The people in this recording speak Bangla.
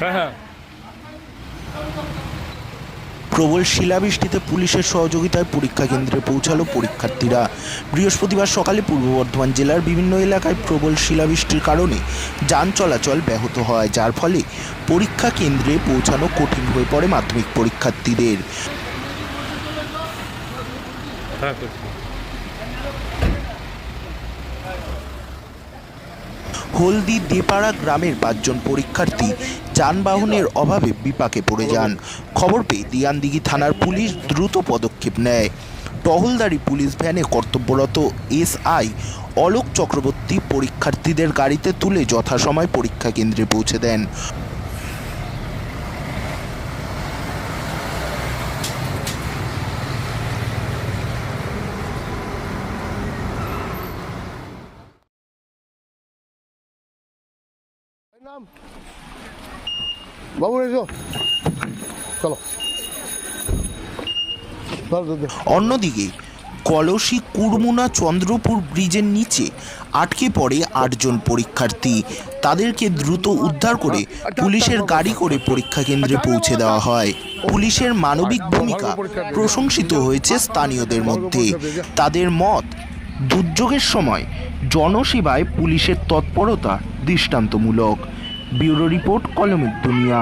হ্যাঁ। প্রবল শিলাবৃষ্টিতে পুলিশের সহযোগিতায় পরীক্ষা কেন্দ্রে পৌঁছালো পরীক্ষার্থীরা। বৃহস্পতিবার সকালে পূর্ব বর্ধমান জেলার বিভিন্ন এলাকায় প্রবল শিলাবৃষ্টির কারণে যান চলাচল ব্যাহত হয় যার ফলে পরীক্ষা কেন্দ্রে পৌঁছানো কঠিন হয়ে পড়ে মাধ্যমিক পরীক্ষার্থীদের। হ্যাঁ, হলদি দেপাড়া গ্রামের পাঁচজন পরীক্ষার্থী যানবাহনের অভাবে বিপাকে পড়ে যান। খবর পেয়ে দিয়ানদিঘি থানার পুলিশ দ্রুত পদক্ষেপ নেয়। টহলদারি পুলিশ ভ্যানে কর্তব্যরত এসআই অলোক চক্রবর্তী পরীক্ষার্থীদের গাড়িতে তুলে যথাসময় পরীক্ষা কেন্দ্রে পৌঁছে দেন। নাম? বাবু এসো। চলো। ধর, ধর, ধর। অন্যদিকে কলসি কুরমুনা চন্দ্রপুর ব্রিজের নিচে আটকে পড়ে আটজন পরীক্ষার্থী। তাদেরকে দ্রুত উদ্ধার করে পুলিশের গাড়ি করে পরীক্ষা কেন্দ্রে পৌঁছে দেওয়া হয়। পুলিশের মানবিক ভূমিকা প্রশংসিত হয়েছে স্থানীয়দের মধ্যে। তাদের মত দুর্যোগের সময় জনসেবায় পুলিশের তৎপরতা দৃষ্টান্তমূলক। ব্যুরো রিপোর্ট কলমের দুনিয়া।